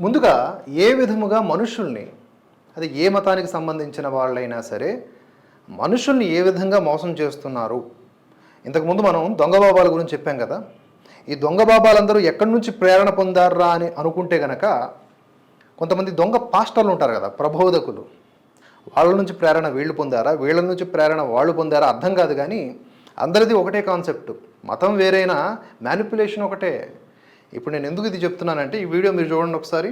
ముందుగా ఏ విధముగా మనుషుల్ని అది ఏ మతానికి సంబంధించిన వాళ్ళైనా సరే మనుషుల్ని ఏ విధంగా మోసం చేస్తున్నారు? ఇంతకుముందు మనం దొంగ బాబాల గురించి చెప్పాం కదా. ఈ దొంగ బాబాలందరూ ఎక్కడి నుంచి ప్రేరణ పొందారా అని అనుకుంటే గనక కొంతమంది దొంగ పాస్టర్లు ఉంటారు కదా ప్రబోధకులు. వాళ్ళ నుంచి ప్రేరణ వీళ్ళు పొందారా? వీళ్ళ నుంచి ప్రేరణ వాళ్ళు పొందారా? అర్థం కాదు కానీ అందరిది ఒకటే కాన్సెప్ట్. మతం వేరైనా మ్యానిపులేషన్ ఒకటే. ఇప్పుడు నేను ఎందుకు ఇది చెప్తున్నానంటే ఈ వీడియో మీరు చూడండి ఒకసారి.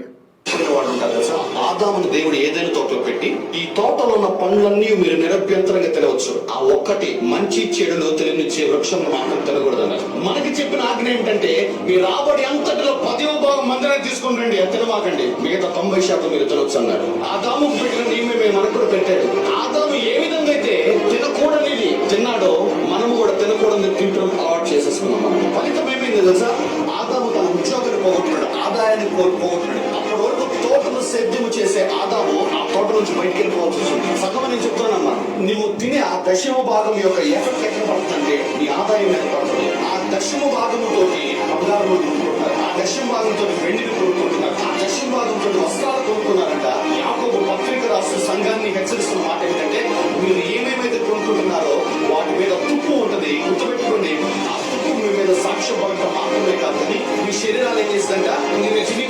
ఆదాముని దేవుడు ఏదైనా తోటలో పెట్టి ఈ తోటలో ఉన్న పండ్లన్నీ మీరు నిరభ్యంతరంగా తినవచ్చు. ఆ ఒక్కటి మంచి చెడులో తెలియనిచ్చే వృక్షం మాత్రం తినకూడదు మనకి చెప్పిన ఆజ్ఞ ఏంటంటే మీ రాబడి అంతటిలో పదివ భాగం మందిరం తీసుకుని రండి తినవాకండి మిగతా తొంభై శాతం మీరు తినవచ్చు అన్నాడు ఆదాము పెట్టిన నియమే మనకు కూడా పెట్టాడు. ఆదాము ఏ విధంగా అయితే తినకూడనిది తిన్నాడో తినకూడదు కూడా అలవాటు చేసేసుకున్నాం. మనం ఫలితం ఏమైంది తెలుసా? ఆదాము తన ఉద్యోగాన్ని పోగొట్టున్నాడు ఆదాయాన్ని పోగొట్టున్నాడు అప్పటి వరకు తోటను సేద్యము చేసే ఆదాము ఆ తోట నుంచి బయటికి వెళ్ళిపోవాల్సి వస్తుంది సగం నేను చెప్తున్నానమ్మా నువ్వు తినే ఆ దశమ భాగం యొక్క ఎఫెక్ట్ ఎక్కడ పడుతుందంటే నీ ఆదాయం మీద పడుతుంది? ఆ దశమ భాగంతో బంగారం కొనుక్కుంటున్నారు భాగంతో వెండిని కొనుక్కుంటున్నారు ఆ దశమ భాగంతో వస్త్రాలు కొనుక్కున్నారంట యాకోబు పత్రిక రాష్ట్ర సంఘాన్ని హెచ్చరిస్తున్న మాట ఏంటంటే మీరు ఏమేమైతే కొనుక్కుంటున్నారో వాటి మీద తుప్పు ఉంటుంది గుర్తుపెట్టుకోండి. ఆ తుప్పు మీ మీద సాక్ష్యం పడటం మాత్రమే కాదు కానీ మీ శరీరాలు ఏం చేస్తుందంట? మీరు చిని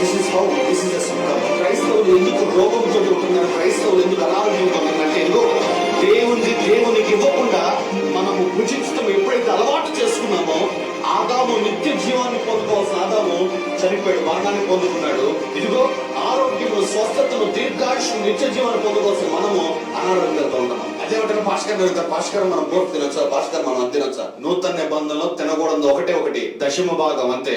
this is how this is క్రైస్తవులు ఎందుకు రోగంతో ఉంటున్నారు క్రైస్తవులు ఎందుకు అనారోగ్యంతో జీవాన్ని పొందుకోవాల్సిన ఆదాము చనిపోయాడు మరణాన్ని పొందుకున్నాడు. ఇదిగో ఆరోగ్యము స్వస్థతను దీర్ఘాయుష్ నిత్య జీవాన్ని పొందుకోవాల్సిన మనము అనారోగ్యంతో ఉన్నాము అదేమంటారు భాస్కర్ అడుగుతారు భాస్కర్ మనం పోటీ తినొచ్చా? భాస్కర్ మనం తినొచ్చు తినొచ్చా నూతన నిబంధనలో తినకూడదు ఒకటే ఒకటి దశమ భాగం అంతే.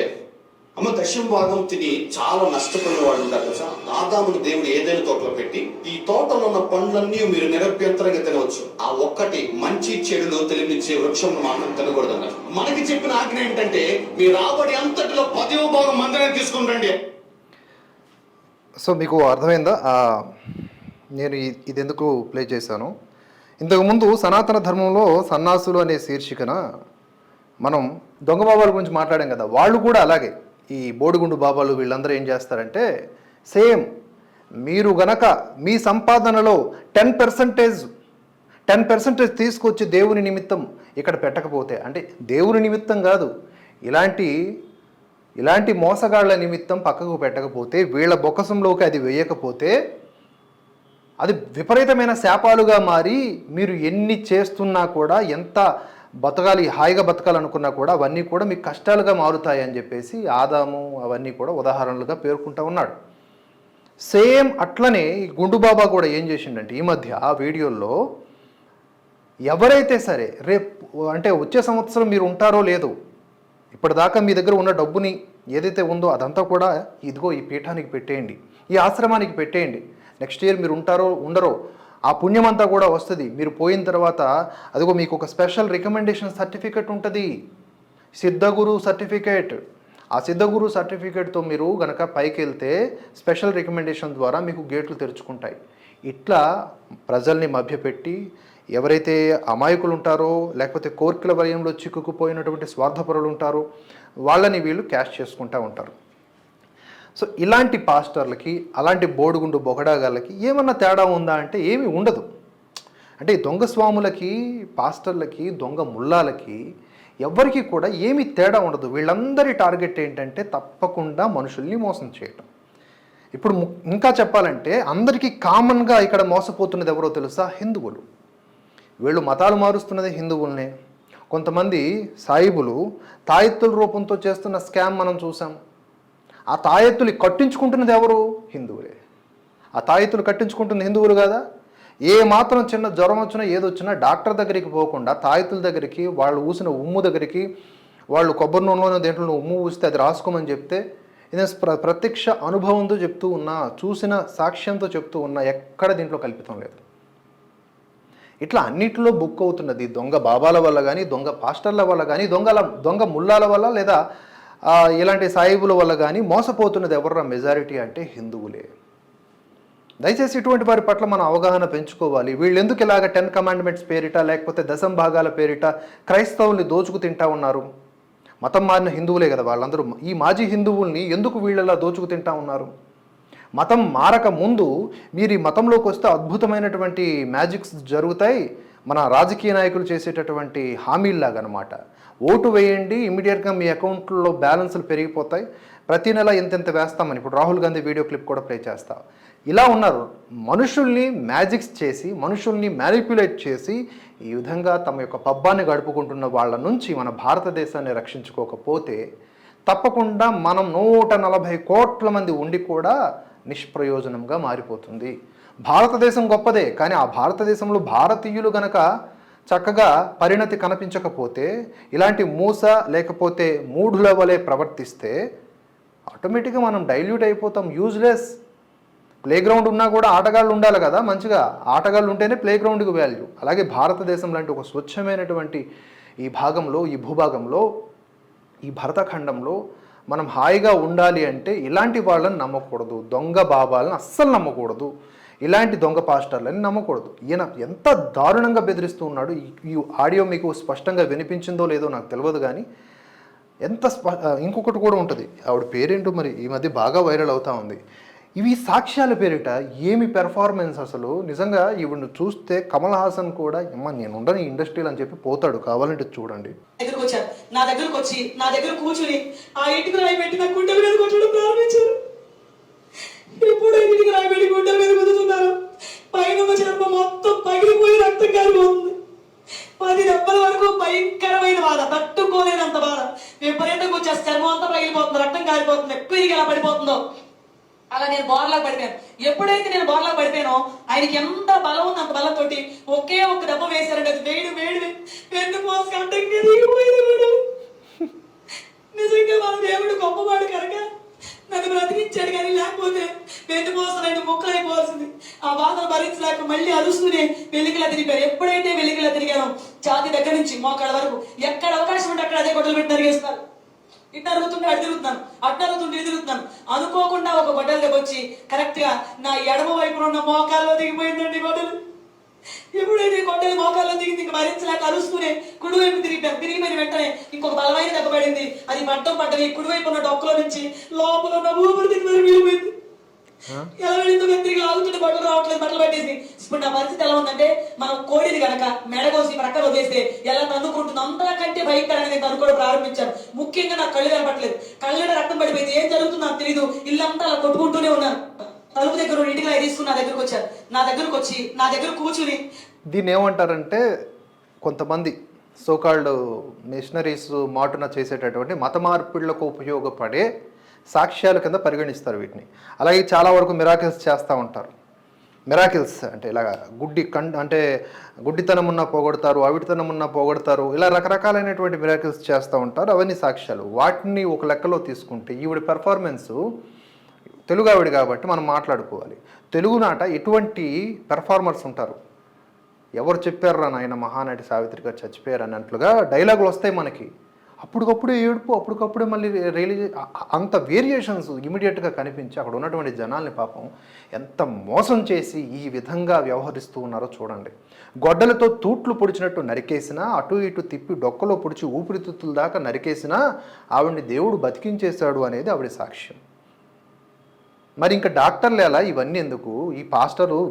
అమ్మ దశం భాగం తిని చాలా నష్టపోయిన వాడు ఉంటారు కదా ఆదామును దేవుడు ఏదైనా తోటలో పెట్టి ఈ తోటలో ఉన్న పండ్లన్నీ మీరు నిరభ్యంతరంగా తినవచ్చు. ఆ ఒక్కటి మంచి చెడులు తెలియనిచ్చే వృక్షం మాత్రం తినకూడదు అన్నారు మనకి చెప్పిన ఆజ్ఞ ఏంటంటే మీ రాబడి అంతటిలో పదవ భాగం మందిరం తీసుకుని రండి. సో మీకు అర్థమైందా? నేను ఇది ఎందుకు ప్లే చేశాను? ఇంతకుముందు సనాతన ధర్మంలో సన్నాసులు అనే శీర్షికన మనం దొంగ బాబాల గురించి మాట్లాడాం కదా. వాళ్ళు కూడా అలాగే. ఈ బోడిగుండు బాబాలు వీళ్ళందరూ ఏం చేస్తారంటే సేమ్ మీరు గనక మీ సంపాదనలో టెన్ పర్సంటేజ్ టెన్ పర్సెంటేజ్ తీసుకొచ్చి దేవుని నిమిత్తం ఇక్కడ పెట్టకపోతే అంటే దేవుని నిమిత్తం కాదు ఇలాంటి ఇలాంటి మోసగాళ్ళ నిమిత్తం పక్కకు పెట్టకపోతే వీళ్ళ బొక్కసంలోకి అది వేయకపోతే అది విపరీతమైన శాపాలుగా మారి మీరు ఎన్ని చేస్తున్నా కూడా ఎంత బతకాలి హాయిగా బతకాలనుకున్నా కూడా అవన్నీ కూడా మీకు కష్టాలుగా మారుతాయి అని చెప్పేసి ఆదాము అవన్నీ కూడా ఉదాహరణలుగా పేర్కొంటూ ఉన్నాడు. సేమ్ అట్లనే ఈ గుండు బాబా కూడా ఏం చేసిండంటే ఈ మధ్య ఆ వీడియోల్లో ఎవరైతే సరే రేపు అంటే వచ్చే సంవత్సరం మీరు ఉంటారో లేదో ఇప్పటిదాకా మీ దగ్గర ఉన్న డబ్బుని ఏదైతే ఉందో అదంతా కూడా ఇదిగో ఈ పీఠానికి పెట్టేయండి ఈ ఆశ్రమానికి పెట్టేయండి. నెక్స్ట్ ఇయర్ మీరు ఉంటారో ఉండరో ఆ పుణ్యం అంతా కూడా వస్తుంది. మీరు పోయిన తర్వాత అదిగో మీకు ఒక స్పెషల్ రికమెండేషన్ సర్టిఫికేట్ ఉంటుంది. సిద్ధగురు సర్టిఫికేట్. ఆ సిద్ధగురు సర్టిఫికేట్తో మీరు గనక పైకి వెళ్తే స్పెషల్ రికమెండేషన్ ద్వారా మీకు గేట్లు తెరుచుకుంటాయి. ఇట్లా ప్రజల్ని మభ్యపెట్టి ఎవరైతే అమాయకులు ఉంటారో లేకపోతే కోర్కెల వలయంలో చిక్కుకుపోయినటువంటి స్వార్థపరులు ఉంటారో వాళ్ళని వీళ్ళు క్యాష్ చేసుకుంటూ ఉంటారు. సో ఇలాంటి పాస్టర్లకి అలాంటి బోడుగుండు బొగడాగాళ్ళకి ఏమన్నా తేడా ఉందా అంటే ఏమీ ఉండదు. అంటే దొంగ స్వాములకి పాస్టర్లకి దొంగ ముల్లాలకి ఎవ్వరికి కూడా ఏమీ తేడా ఉండదు. వీళ్ళందరి టార్గెట్ ఏంటంటే తప్పకుండా మనుషుల్ని మోసం చేయటం. ఇప్పుడు ము- ఇంకా చెప్పాలంటే అందరికీ కామన్గా ఇక్కడ మోసపోతున్నది ఎవరో తెలుసా? హిందువులు. వీళ్ళు మతాలు మారుస్తున్నది హిందువులనే. కొంతమంది సాయిబులు తాయెత్తుల రూపంతో చేస్తున్న స్కామ్ మనం చూసాం. ఆ తాయెత్తులు కట్టించుకుంటున్నది ఎవరు? హిందువులే. ఆ తాయెత్తులు కట్టించుకుంటుంది హిందువులు కదా? ఏ మాత్రం చిన్న జ్వరం వచ్చినా ఏదొచ్చినా డాక్టర్ దగ్గరికి పోకుండా తాయెత్తుల దగ్గరికి వాళ్ళు ఊసిన ఉమ్ము దగ్గరికి వాళ్ళు కొబ్బరి నూనెలోనే దేంట్లో ఉమ్ము ఊస్తే అది రాసుకోమని చెప్తే ఇది ప్ర ప్రత్యక్ష అనుభవంతో చెప్తూ ఉన్నా చూసిన సాక్ష్యంతో చెప్తూ ఉన్నా ఎక్కడ దీంట్లో కల్పితం లేదు. ఇట్లా అన్నిటిలో బుక్ అవుతున్నది దొంగ బాబాల వల్ల కానీ దొంగ పాస్టర్ల వల్ల కానీ దొంగల దొంగ ముల్లాల వల్ల లేదా ఇలాంటి సాయిబుల వల్ల కానీ మోసపోతున్నది ఎవర్రా మెజారిటీ అంటే హిందువులే. దయచేసి ఇటువంటి వారి పట్ల మనం అవగాహన పెంచుకోవాలి. వీళ్ళు ఎందుకు ఇలాగ టెన్ కమాండ్మెంట్స్ పేరిట లేకపోతే దశం భాగాల పేరిట క్రైస్తవుల్ని దోచుకు తింటా ఉన్నారు? మతం మారిన హిందువులే కదా వాళ్ళందరూ. ఈ మాజీ హిందువుల్ని ఎందుకు వీళ్ళలా దోచుకు తింటా ఉన్నారు? మతం మారక ముందు మీరు ఈ మతంలోకి వస్తే అద్భుతమైనటువంటి మ్యాజిక్స్ జరుగుతాయి. మన రాజకీయ నాయకులు చేసేటటువంటి హామీల్లాగనమాట. ఓటు వేయండి ఇమీడియట్గా మీ అకౌంట్లో బ్యాలెన్స్లు పెరిగిపోతాయి. ప్రతి నెల ఇంతెంత వేస్తామని ఇప్పుడు రాహుల్ గాంధీ వీడియో క్లిప్ కూడా ప్లే చేస్తా. ఇలా ఉన్నారు. మనుషుల్ని మ్యాజిక్స్ చేసి మనుషుల్ని మ్యానిపులేట్ చేసి ఈ విధంగా తమ యొక్క పబ్బాన్ని గడుపుకుంటున్న వాళ్ళ నుంచి మన భారతదేశాన్ని రక్షించుకోకపోతే తప్పకుండా మనం నూట నలభై కోట్ల మంది ఉండి కూడా నిష్ప్రయోజనంగా మారిపోతుంది. భారతదేశం గొప్పదే కానీ ఆ భారతదేశంలో భారతీయులు గనక చక్కగా పరిణతి కనిపించకపోతే ఇలాంటి మూస లేకపోతే మూఢుల వలె ప్రవర్తిస్తే ఆటోమేటిక్గా మనం డైల్యూట్ అయిపోతాం యూజ్లెస్ ప్లే గ్రౌండ్ ఉన్నా కూడా ఆటగాళ్ళు ఉండాలి కదా మంచిగా. ఆటగాళ్ళు ఉంటేనే ప్లే గ్రౌండ్కి వాల్యూ అలాగే భారతదేశం లాంటి ఒక స్వచ్ఛమైనటువంటి ఈ భాగంలో ఈ భూభాగంలో ఈ భరతఖండంలో మనం హాయిగా ఉండాలి అంటే ఇలాంటి వాళ్ళని నమ్మకూడదు. దొంగ బాబాలను అస్సలు నమ్మకూడదు. ఇలాంటి దొంగ పాస్టర్లని నమ్మకూడదు. ఈయన ఎంత దారుణంగా బెదిరిస్తూ ఉన్నాడు ఈ- ఆడియో మీకు స్పష్టంగా వినిపించిందో లేదో నాకు తెలియదు కానీ ఎంత స్ప ఇంకొకటి కూడా ఉంటుంది. ఆవిడ పేరేంటో మరి ఈ మధ్య బాగా వైరల్ అవుతా ఉంది. ఇవి సాక్ష్యాల పేరిట ఏమి పెర్ఫార్మెన్స్ అసలు? నిజంగా ఈవిడ్ని చూస్తే కమల్ హాసన్ కూడా అమ్మ నేను ఉండని ఇండస్ట్రీలు అని చెప్పి పోతాడు. కావాలంటే చూడండి. దగ్గరకు వచ్చారు నా దగ్గరకు వచ్చి నా దగ్గర కూర్చుని ఆ ఇంటికి ప్రారంభించారు. ఎప్పుడు ఇంటికి రాయి పెట్టి గుండెల మీద కుదుతున్నారు పైన ఉన్న మొత్తం పగిలిపోయి రక్తం కారిపోతుంది. పది దెబ్బల వరకు భయంకరమైన బాధ తట్టుకోలేనంత బాధ. విపరీతంగా వచ్చే చర్మం అంతా పగిలిపోతుంది రక్తం కారిపోతుంది ఎప్పుడు ఎలా పడిపోతుందో. అలా నేను బోర్లా పడిపోయాను. ఎప్పుడైతే నేను బోర్లా పడిపోయానో ఆయనకి ఎంత బలం ఉంది అంత బలంతో ఒకే ఒక దెబ్బ వేశారంటే అది వేడి వేడి వెన్ను మోసం అంటే నిజంగా మన దేవుడు గొప్పవాడు కనుక నన్ను బ్రతికించాడు కానీ లేకపోతే వెన్ను రెండు ముక్కలు అయిపోవాల్సింది. ఆ బాధను భరించలేక మళ్ళీ అరుస్తూనే వెలికిలా తిరిగారు. ఎప్పుడైతే వెలికిలా తిరిగానో జాతి దగ్గర నుంచి మోకాళ్ళ వరకు ఎక్కడ అవకాశం ఉంటే అక్కడ అదే గొడవలు పెట్టి తరిగేస్తారు ఇట్లా అరుగుతుంటే అటు తిరుగుతున్నాను అట్ట అరుగుతుంటే ఇటు తిరుగుతున్నాను. అనుకోకుండా ఒక గొడ్డల దగ్గర వచ్చి కరెక్ట్గా నా ఎడమ వైపున ఉన్న మోకాల్లో దిగిపోయిందండి గొడ్డలు. ఎప్పుడైతే గొడ్డలు మోకాల్లో దిగింది ఇంక భరించలేక అరుస్తూనే కుడివైపు తిరిగిపోయాను. తిరిగిపోయిన వెంటనే ఇంకొక బలమైన దెబ్బ పడింది. అది మట్టం పడ్డది. కుడివైపు ఉన్న డొక్కలో నుంచి లోపల ఉన్న ఊపిరి మరి ఎలా వెళ్ళిందో నేను తిరిగి లాగుతుంటే బట్టలు రావట్లేదు బట్టలు పట్టేసి? ఇప్పుడు నా పరిస్థితి ఎలా ఉందంటే మనం కోడిని గనక మెడకోసి ప్రక్కన వదిలేస్తే ఎలా తన్నుకుంటుంది అంతకంటే భయంకరంగా నేను తన్నుకోవడం ప్రారంభించాను. ముఖ్యంగా నాకు కళ్ళు కనపట్లేదు కళ్ళ రక్తం పడిపోయింది. ఏం జరుగుతుందో నాకు తెలియదు ఇల్లంతా అలా కొట్టుకుంటూనే ఉన్నాను. తలుపు దగ్గర ఇంటికి తీసుకుని నా దగ్గరకు వచ్చారు నా దగ్గరకు వచ్చి నా దగ్గర కూర్చుని దీన్ని ఏమంటారంటే కొంతమంది సోకాల్డ్ మిషనరీస్ మాటున చేసేటటువంటి మత మార్పిడులకు ఉపయోగపడే సాక్ష్యాల కింద పరిగణిస్తారు వీటిని. అలాగే చాలా వరకు మిరాకిల్స్ చేస్తూ ఉంటారు. మిరాకిల్స్ అంటే ఇలాగా గుడ్డి కం అంటే గుడ్డితనం ఉన్న పోగొడతారు అవిటితనం ఉన్న పోగొడతారు ఇలా రకరకాలైనటువంటి మిరాకిల్స్ చేస్తూ ఉంటారు. అవన్నీ సాక్ష్యాలు. వాటిని ఒక లెక్కలో తీసుకుంటే ఈవిడ పెర్ఫార్మెన్సు తెలుగు ఆవిడ కాబట్టి మనం మాట్లాడుకోవాలి. తెలుగు నాట ఎటువంటి పెర్ఫార్మర్స్ ఉంటారు? ఎవరు చెప్పారు నాయన మహానటి సావిత్రి గారు చచ్చిపోయారు అన్నట్లుగా డైలాగులు వస్తాయి మనకి. అప్పటికప్పుడే ఏడుపు అప్పటికప్పుడే మళ్ళీ రిలీజ్ అంత వేరియేషన్స్ ఇమీడియట్గా కనిపించి అక్కడ ఉన్నటువంటి జనాల్ని పాపం ఎంత మోసం చేసి ఈ విధంగా వ్యవహరిస్తూ ఉన్నారో చూడండి. గొడ్డలతో తూట్లు పొడిచినట్టు నరికేసినా అటు ఇటు తిప్పి డొక్కలో పొడిచి ఊపిరితిత్తుల దాకా నరికేసినా ఆవిడ్ని దేవుడు బతికించేశాడు అనేది ఆవిడ సాక్ష్యం. మరి ఇంకా డాక్టర్లు ఎలా? ఇవన్నీ ఎందుకు? ఈ పాస్టరు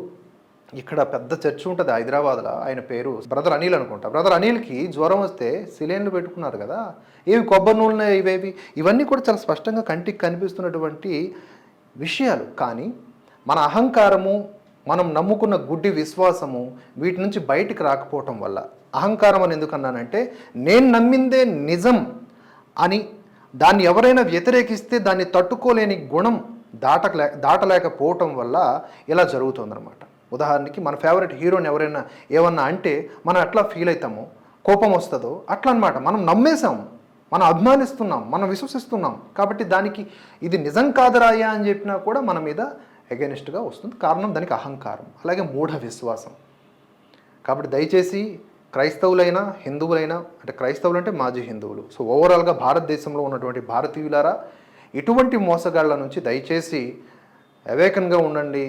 ఇక్కడ పెద్ద చర్చ్ ఉంటుంది హైదరాబాద్లో. ఆయన పేరు బ్రదర్ అనిల్ అనుకుంటా. బ్రదర్ అనిల్కి జ్వరం వస్తే సిలిండర్లు పెట్టుకున్నారు కదా. ఏవి కొబ్బరి నూనె ఇవేవి? ఇవన్నీ కూడా చాలా స్పష్టంగా కంటికి కనిపిస్తున్నటువంటి విషయాలు. కానీ మన అహంకారము మనం నమ్ముకున్న గుడ్డి విశ్వాసము వీటి నుంచి బయటికి రాకపోవటం వల్ల. అహంకారం అని ఎందుకన్నానంటే నేను నమ్మిందే నిజం అని దాన్ని ఎవరైనా వ్యతిరేకిస్తే దాన్ని తట్టుకోలేని గుణం దాటలే దాటలేకపోవటం వల్ల ఇలా జరుగుతుందన్నమాట. ఉదాహరణకి మన ఫేవరెట్ హీరోని ఎవరైనా ఏమన్నా అంటే మనం ఎట్లా ఫీల్ అవుతామో కోపం వస్తుందో అట్లా అనమాట మనం నమ్మేశాం మనం అభిమానిస్తున్నాం మనం విశ్వసిస్తున్నాం. కాబట్టి దానికి ఇది నిజం కాదరాయా అని చెప్పినా కూడా మన మీద అగెనిస్ట్గా వస్తుంది. కారణం దానికి అహంకారం అలాగే మూఢ విశ్వాసం. కాబట్టి దయచేసి క్రైస్తవులైనా హిందువులైనా అంటే క్రైస్తవులు అంటే మాజీ హిందువులు. సో ఓవరాల్గా భారతదేశంలో ఉన్నటువంటి భారతీయులారా ఇటువంటి మోసగాళ్ళ నుంచి దయచేసి అవేకన్గా ఉండండి.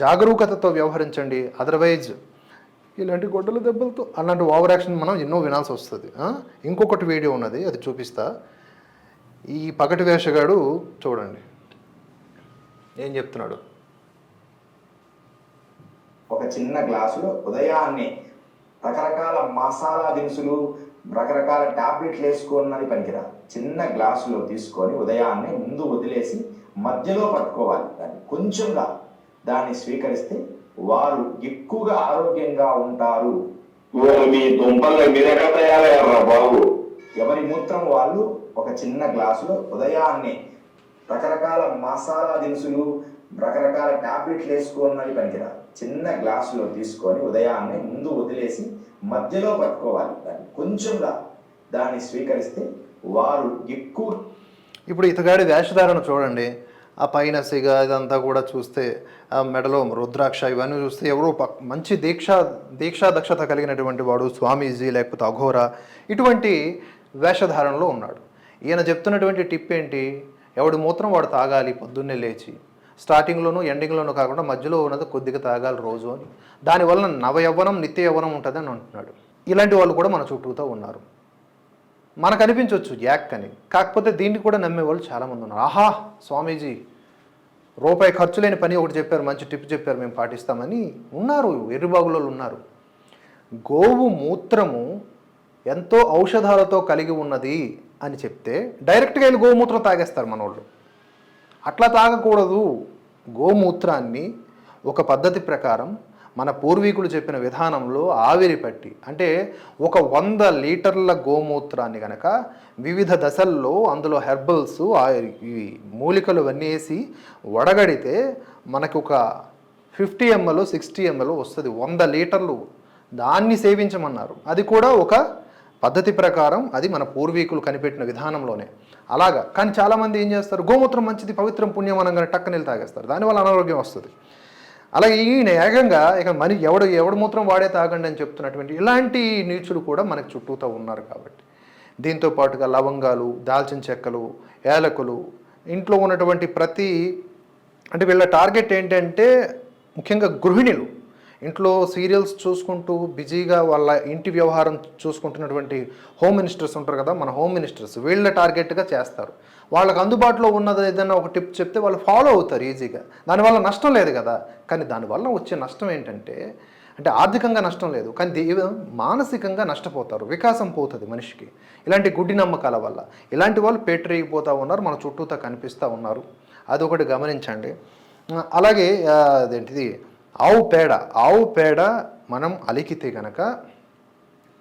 జాగరూకతతో వ్యవహరించండి. అదర్వైజ్ ఇలాంటి గొడ్డల దెబ్బలతో అలాంటి ఓవర్ యాక్షన్ మనం ఎన్నో వినాల్సి వస్తుంది. ఇంకొకటి వీడియో ఉన్నది అది చూపిస్తా. ఈ పగటి వేషగాడు చూడండి. ఏం చెప్తున్నాడు? ఒక చిన్న గ్లాసులో ఉదయాన్నే రకరకాల మసాలా దినుసులు రకరకాల టాబ్లెట్లు వేసుకున్నది పనికిరా చిన్న గ్లాసులో తీసుకొని ఉదయాన్నే ముందు వదిలేసి మధ్యలో పట్టుకోవాలి. దాన్ని కొంచెంగా దాన్ని స్వీకరిస్తే వారు ఎక్కువగా ఆరోగ్యంగా ఉంటారు. ఓరి మీ దుంపలు మీరెక్కడ తయారయ్యారా బాబు? ఎవరి మూత్రం వాళ్ళు ఒక చిన్న గ్లాసులో ఉదయాన్నే రకరకాల మసాలా దినుసులు రకరకాల టాబ్లెట్లు వేసుకున్నది పనికిరా చిన్న గ్లాసులో తీసుకొని ఉదయాన్నే ముందు వదిలేసి మధ్యలో పట్టుకోవాలి. దాన్ని కొంచెంగా దాన్ని స్వీకరిస్తే వారు ఎక్కువ ఇప్పుడు ఇతగాడి వేషధారణ చూడండి. ఆ పైన సిగ ఇదంతా కూడా చూస్తే ఆ మెడలో రుద్రాక్ష ఇవన్నీ చూస్తే ఎవరో పక్- మంచి దీక్ష దీక్షా దక్షత కలిగినటువంటి వాడు స్వామీజీ లేకపోతే అఘోర ఇటువంటి వేషధారణలో ఉన్నాడు. ఈయన చెప్తున్నటువంటి టిప్ ఏంటి? ఎవడి మూత్రం వాడు తాగాలి పొద్దున్నే లేచి స్టార్టింగ్లోనూ ఎండింగ్లోనూ కాకుండా మధ్యలో ఉన్నది కొద్దిగా తాగాలి రోజు అని. దానివల్ల నవ యవ్వనం నిత్య యవ్వనం ఉంటుంది అని అంటున్నాడు. ఇలాంటి వాళ్ళు కూడా మన చుట్టూతో ఉన్నారు. మనకు అనిపించవచ్చు యాక్ అని. కాకపోతే దీన్ని కూడా నమ్మేవాళ్ళు చాలామంది ఉన్నారు. ఆహా స్వామీజీ రూపాయి ఖర్చు లేని పని ఒకటి చెప్పారు మంచి టిప్ చెప్పారు మేము పాటిస్తామని ఉన్నారు ఎర్రిబాగులో ఉన్నారు. గోవు మూత్రము ఎంతో ఔషధాలతో కలిగి ఉన్నది అని చెప్తే డైరెక్ట్గా వెళ్ళి గోమూత్రం తాగేస్తారు మనోళ్ళు. అట్లా తాగకూడదు. గోమూత్రాన్ని ఒక పద్ధతి ప్రకారం మన పూర్వీకులు చెప్పిన విధానంలో ఆవిరి పట్టి అంటే ఒక వంద లీటర్ల గోమూత్రాన్ని కనుక వివిధ దశల్లో అందులో హెర్బల్స్ ఈ మూలికలు అన్నీ వేసి వడగడితే మనకు ఒక ఫిఫ్టీ ఎంఎల్ సిక్స్టీ ఎంఎల్ వస్తుంది వంద లీటర్లు. దాన్ని సేవించమన్నారు. అది కూడా ఒక పద్ధతి ప్రకారం అది మన పూర్వీకులు కనిపెట్టిన విధానంలోనే. అలాగా. కానీ చాలామంది ఏం చేస్తారు? గోమూత్రం మంచిది పవిత్రం పుణ్యం అనగానే టక్కనీళ్ళు తాగేస్తారు. దానివల్ల అనారోగ్యం వస్తుంది. అలాగే ఈయన ఏకంగా ఇక మని ఎవడు ఎవడు మూత్రం వాడే తాగండి అని చెప్తున్నటువంటి ఇలాంటి నీచులు కూడా మనకు చుట్టూతో ఉన్నారు కాబట్టి. దీంతో పాటుగా లవంగాలు దాల్చిన చెక్కలు ఏలకులు ఇంట్లో ఉన్నటువంటి ప్రతి అంటే వీళ్ళ టార్గెట్ ఏంటంటే ముఖ్యంగా గృహిణులు. ఇంట్లో సీరియల్స్ చూసుకుంటూ బిజీగా వాళ్ళ ఇంటి వ్యవహారం చూసుకుంటున్నటువంటి హోమ్ మినిస్టర్స్ ఉంటారు కదా మన హోమ్ మినిస్టర్స్ వీళ్ళ టార్గెట్గా చేస్తారు. వాళ్ళకి అందుబాటులో ఉన్నది ఏదైనా ఒక టిప్ చెప్తే వాళ్ళు ఫాలో అవుతారు ఈజీగా. దానివల్ల నష్టం లేదు కదా. కానీ దానివల్ల వచ్చే నష్టం ఏంటంటే అంటే ఆర్థికంగా నష్టం లేదు. కానీ దేవ మానసికంగా నష్టపోతారు. వికాసం పోతుంది మనిషికి. ఇలాంటి గుడ్డి నమ్మకాల వల్ల. ఇలాంటి వాళ్ళు పేటరేగిపోతూ ఉన్నారు. మన చుట్టూతో కనిపిస్తూ ఉన్నారు. అదొకటి గమనించండి. అలాగే అదేంటిది? ఆవు పేడ. ఆవు పేడ మనం అలికితే గనక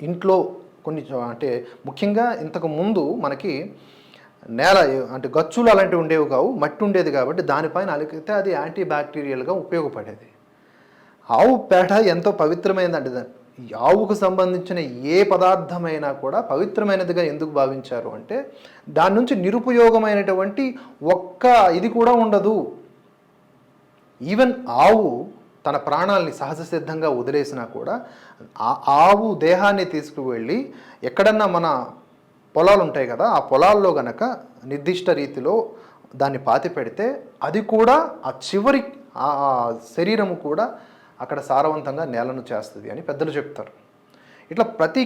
ఇంట్లో కొన్ని అంటే ముఖ్యంగా ఇంతకు ముందు మనకి నేల అంటే గచ్చులు అలాంటివి ఉండేవి కావు మట్టి ఉండేది కాబట్టి దానిపైన అలికితే అది యాంటీ బ్యాక్టీరియల్గా ఉపయోగపడేది. ఆవు పేడ ఎంతో పవిత్రమైనదంటే ఆవుకు సంబంధించిన ఏ పదార్థమైనా కూడా పవిత్రమైనదిగా ఎందుకు భావించారు అంటే దాని నుంచి నిరుపయోగమైనటువంటి ఒక్క ఇది కూడా ఉండదు. ఈవెన్ ఆవు తన ప్రాణాలని సహజ సిద్ధంగా వదిలేసినా కూడా ఆ ఆవు దేహాన్ని తీసుకువెళ్ళి ఎక్కడన్నా మన పొలాలు ఉంటాయి కదా ఆ పొలాల్లో గనక నిర్దిష్ట రీతిలో దాన్ని పాతి పెడితే అది కూడా ఆ చివరి ఆ శరీరము కూడా అక్కడ సారవంతంగా నేలను చేస్తుంది అని పెద్దలు చెప్తారు. ఇట్లా ప్రతి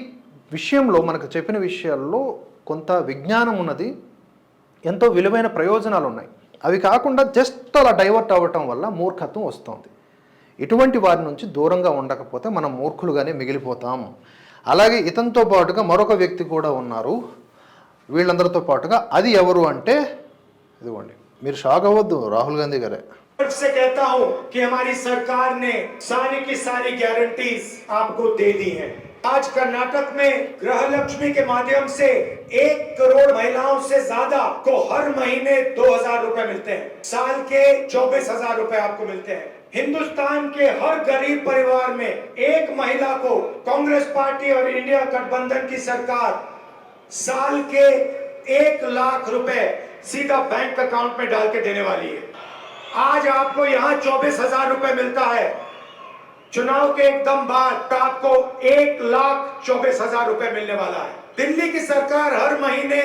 విషయంలో మనకు చెప్పిన విషయాల్లో కొంత విజ్ఞానం ఉన్నది ఎంతో విలువైన ప్రయోజనాలు ఉన్నాయి అవి కాకుండా జస్ట్ అలా డైవర్ట్ అవ్వటం వల్ల మూర్ఖత్వం వస్తుంది. ఇటువంటి వారి నుంచి దూరంగా ఉండకపోతే మనం మూర్ఖులుగానే మిగిలిపోతాం. అలాగే ఇతనితో పాటుగా మరొక వ్యక్తి కూడా ఉన్నారు వీళ్ళందరితో పాటుగా అది ఎవరు అంటే ఇదిగోండి మీరు షాక్ అవ్వద్దు రాహుల్ గాంధీ గారే गर्व से कहता हूं कि हमारी सरकार ने सारी की सारी गारंटीज आपको दे दी हैं आज कर्नाटक में गृह लक्ष्मी के माध्यम से एक करोड़ महिलाओं से ज्यादा को हर महीने दो हजार रूपए मिलते हैं साल के चौबीस हजार रूपए आपको मिलते हैं हिंदुस्तान के हर गरीब परिवार में एक महिला को कांग्रेस पार्टी और इंडिया गठबंधन की सरकार साल के एक लाख रुपए सीधा बैंक अकाउंट में डाल के देने वाली है। आज आपको यहाँ चौबीस हज़ार रुपए मिलता है। चुनाव के एकदम बाद आपको एक लाख चौबीस हज़ार रुपए मिलने वाला है। दिल्ली की सरकार हर महीने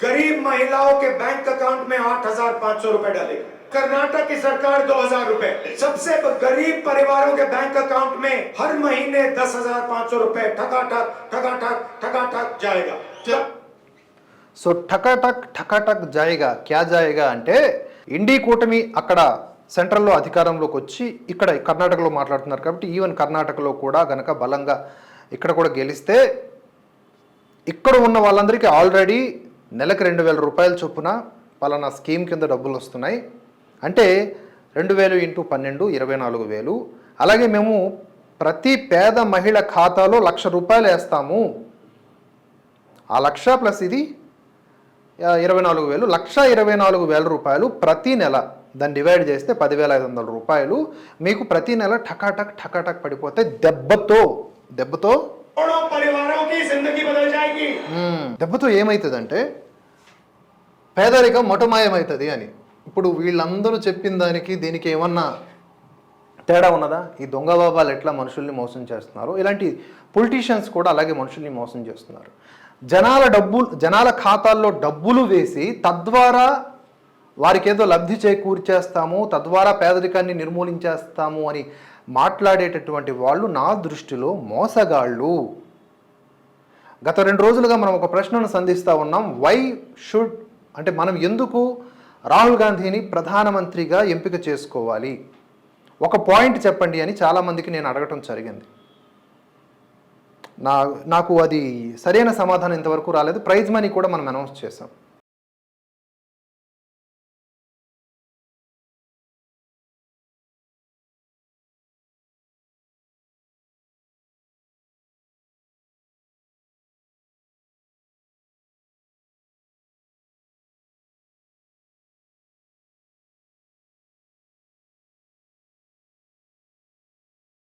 गरीब महिलाओं के बैंक अकाउंट में आठ हजार पांच सौ रुपए डालेगी कर्नाटक की सरकार दो हजार रूपए सबसे गरीब परिवारों के बैंक अकाउंट में हर महीने दस हजार पाँच सौ रूपए ठकाठक ठकाठक ठकाठक जाएगा సో ठकाटक ठकाटक जाएगा क्या जाएगा అంటే ఇండి కూటమి అక్కడ సెంట్రల్లో అధికారంలోకి వచ్చి ఇక్కడ కర్ణాటకలో మాట్లాడుతున్నారు కాబట్టి ఈవెన్ కర్ణాటకలో కూడా గనక బలంగా ఇక్కడ కూడా గెలిస్తే ఇక్కడ ఉన్న వాళ్ళందరికీ ఆల్రెడీ నెలకు రెండు వేల రూపాయల చొప్పున పలానా స్కీమ్ కింద డబ్బులు వస్తున్నాయి. అంటే రెండు వేలు ఇంటూ పన్నెండు ఇరవై నాలుగు వేలు. అలాగే మేము ప్రతి పేద మహిళ ఖాతాలో లక్ష రూపాయలు వేస్తాము. ఆ లక్ష ప్లస్ ఇది ఇరవై నాలుగు వేలు. లక్ష ఇరవై నాలుగు వేల రూపాయలు ప్రతి నెల. దాన్ని డివైడ్ చేస్తే పదివేల ఐదు వందల రూపాయలు. మీకు ప్రతి నెల ఠకాటక్ ఠకాటక్ పడిపోతే దెబ్బతో దెబ్బతో దెబ్బతో ఏమవుతుందంటే పేదరికం మటుమాయమవుతుంది అని. ఇప్పుడు వీళ్ళందరూ చెప్పిన దానికి దీనికి ఏమన్నా తేడా ఉన్నదా? ఈ దొంగ బాబాలు ఎట్లా మనుషుల్ని మోసం చేస్తున్నారు? ఇలాంటి పొలిటీషియన్స్ కూడా అలాగే మనుషుల్ని మోసం చేస్తున్నారు. జనాల డబ్బులు జనాల ఖాతాల్లో డబ్బులు వేసి తద్వారా వారికి ఏదో లబ్ధి చేకూర్చేస్తాము తద్వారా పేదరికాన్ని నిర్మూలించేస్తాము అని మాట్లాడేటటువంటి వాళ్ళు నా దృష్టిలో మోసగాళ్ళు. గత రెండు రోజులుగా మనం ఒక ప్రశ్నను సంధిస్తూ ఉన్నాం. వై షుడ్ అంటే మనం ఎందుకు రాహుల్ గాంధీని ప్రధానమంత్రిగా ఎంపిక చేసుకోవాలి? ఒక పాయింట్ చెప్పండి అని చాలామందికి నేను అడగటం జరిగింది. నా నాకు అది సరైన సమాధానం ఇంతవరకు రాలేదు. ప్రైజ్ మనీ కూడా మనం అనౌన్స్ చేసాం